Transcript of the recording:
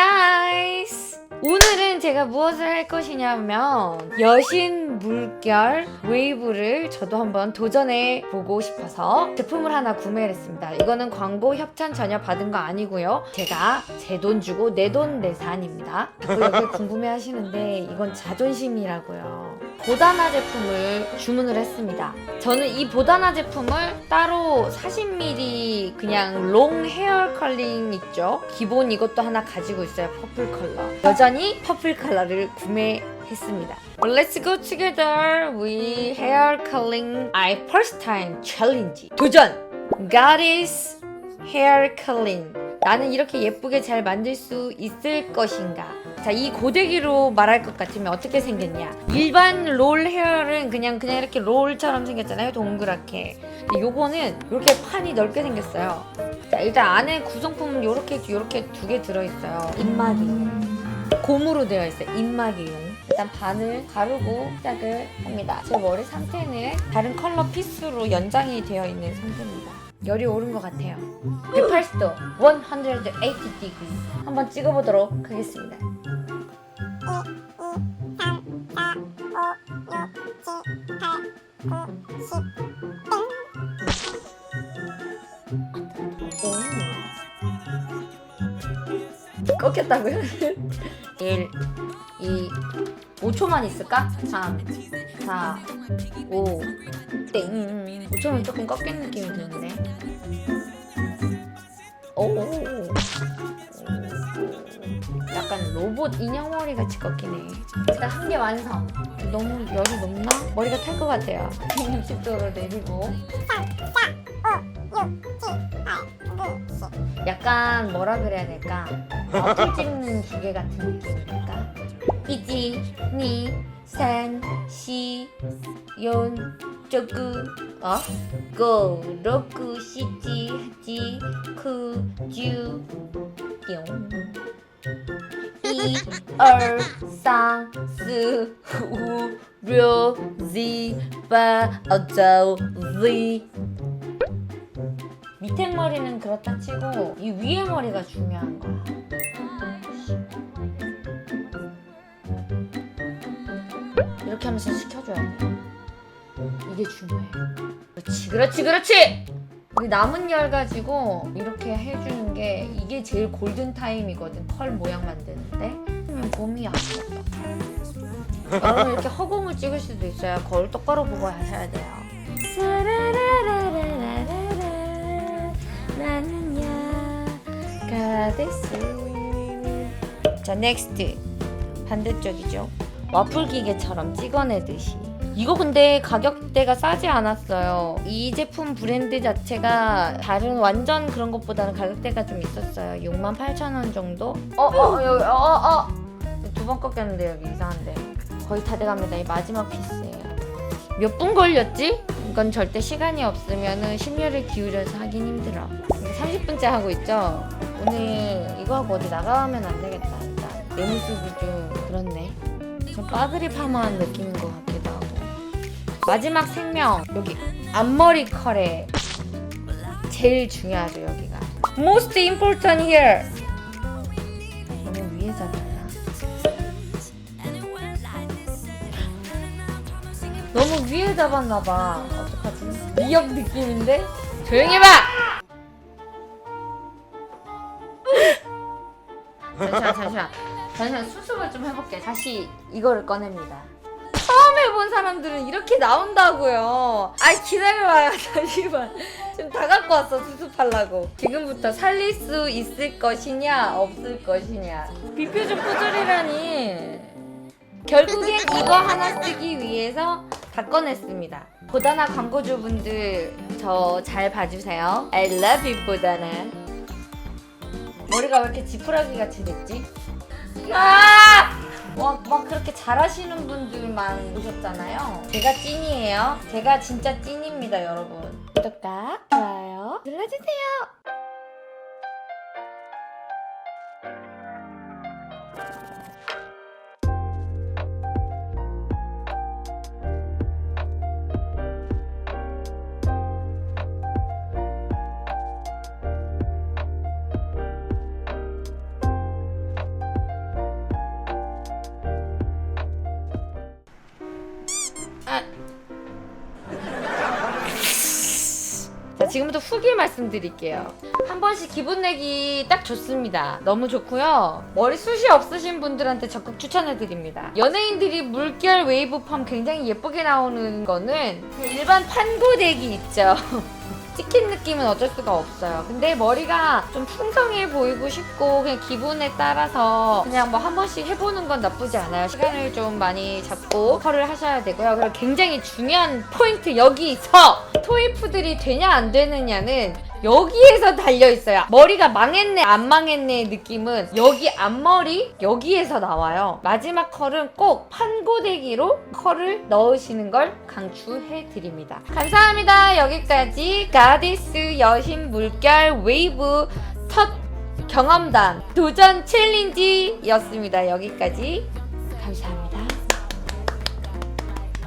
guys! 오늘은 제가 무엇을 할 것이냐면 여신 물결 웨이브를 저도 한번 도전해 보고 싶어서 제품을 하나 구매를 했습니다. 이거는 광고 협찬 전혀 받은 거 아니고요. 제가 제 돈 주고 내 돈 내산입니다. 여기 궁금해 하시는데 이건 자존심이라고요. 보다나 제품을 주문을 했습니다. 저는 이 보다나 제품을 따로 40ml 그냥 롱 헤어 컬링 있죠? 기본 이것도 하나 가지고 있어요. 퍼플 컬러. 여전히 퍼플 컬러를 구매 했습니다. Let's go together with hair curling I first time challenge. 도전! Goddess hair curling. 나는 이렇게 예쁘게 잘 만들 수 있을 것인가? 자, 이 고데기로 말할 것 같으면 어떻게 생겼냐? 일반 롤 헤어는 그냥 그냥 이렇게 롤처럼 생겼잖아요, 동그랗게. 근데 요거는 이렇게 판이 넓게 생겼어요. 자, 일단 안에 구성품은 이렇게 이렇게 두 개 들어 있어요. 입마개용. 곰으로 되어 있어요. 입마개용. 일단 반을 가르고 시작을 합니다. 제 머리 상태는 다른 컬러 피스로 연장이 되어 있는 상태입니다. 열이 오른 것 같아요. 180도, 180 degree. 한번 찍어보도록 하겠습니다. 오. 꺾였다고요? 1, 2, 5초만 있을까? 3, 4, 5, 땡. 5초면 조금 꺾인 느낌이 드는데. 오. 약간 로봇 인형 머리 같이 꺾이네. 일단 한 개 완성. 너무 열이 높나? 머리가 탈 것 같아요. 160도로 내리고. 약간 뭐라 그래야 될까? 어플 찍는 기계 같은 느낌일까? 이지, 니, 산, 시, 연, 저그, 어? 고, 로크, 시지, 지, 크, 주, 뿅. 이, 얼, 상, 스, 우, 려, 지, 바, 어쩌, 밑에 머리는 그렇다 치고 이 위에 머리가 중요한 거야. 아, 이렇게 하면서 시켜줘야 돼. 이게 중요해. 그렇지, 그렇지, 그렇지. 우리 남은 열 가지고 이렇게 해주는 게 이게 제일 골든 타임이거든. 펄 모양 만드는데. 음, 봄이 아프다. 여러분 이렇게 허공을 찍을 수도 있어요. 거울 똑바로 보고 하셔야 돼요. 사라라라라라라, 나는 야 가데스. 자, 넥스트 반대쪽이죠. 와플 기계처럼 찍어내듯이. 이거 근데 가격대가 싸지 않았어요. 이 제품 브랜드 자체가 다른 완전 그런 것보다는 가격대가 좀 있었어요. 68,000원 정도? 어, 어, 여기, 어, 어, 어. 두번 꺾였는데 여기 이상한데. 거의 다 돼갑니다. 이 마지막 피스예요. 몇 분 걸렸지? 이건 절대 시간이 없으면은 심혈을 기울여서 하긴 힘들어. 30분째 하고 있죠? 오늘 이거 하고 어디 나가면 안 되겠다. 일단 내 모습이 좀 그렇네. 좀 빠그리 파마한 느낌인 것 같기도 하고. 마지막 생명 여기 앞머리 컬에 제일 중요하죠 여기가. Most important here. 너무 위에 잡았나? 너무 위에 잡았나봐. 어떡하지? 미역 느낌인데? 조용히 봐! 잠시만, 잠시만. 잠시만, 수습을 좀 해볼게. 다시 이거를 꺼냅니다. 처음 해본 사람들은 이렇게 나온다고요. 아이, 기다려봐요. 잠시만. 지금 다 갖고 왔어, 수습하려고. 지금부터 살릴 수 있을 것이냐, 없을 것이냐. 비표적 포절이라니. 결국엔 이거 하나 쓰기 위해서 다 꺼냈습니다. 보다나 광고주분들 저 잘 봐주세요. I love you 보다나. 머리가 왜 이렇게 지푸라기 같이 됐지? 아! 와, 막 그렇게 잘하시는 분들만 오셨잖아요. 제가 찐이에요. 제가 진짜 찐입니다, 여러분. 구독과 좋아요 눌러주세요. 지금부터 후기 말씀드릴게요. 한 번씩 기분 내기 딱 좋습니다. 너무 좋고요. 머리숱이 없으신 분들한테 적극 추천해드립니다. 연예인들이 물결 웨이브 펌 굉장히 예쁘게 나오는 거는 그 일반 판고데기 있죠. 찍힌 느낌은 어쩔 수가 없어요. 근데 머리가 좀 풍성해 보이고 싶고 그냥 기분에 따라서 그냥 뭐 한 번씩 해보는 건 나쁘지 않아요. 시간을 좀 많이 잡고 컬을 하셔야 되고요. 그리고 굉장히 중요한 포인트 여기서 토이프들이 되냐 안 되느냐는 여기에서 달려 있어요. 머리가 망했네 안 망했네 느낌은 여기 앞머리 여기에서 나와요. 마지막 컬은 꼭 판고데기로 컬을 넣으시는 걸 강추해 드립니다. 감사합니다. 여기까지 가디스 여신 물결 웨이브 첫 경험담 도전 챌린지였습니다. 여기까지 감사합니다.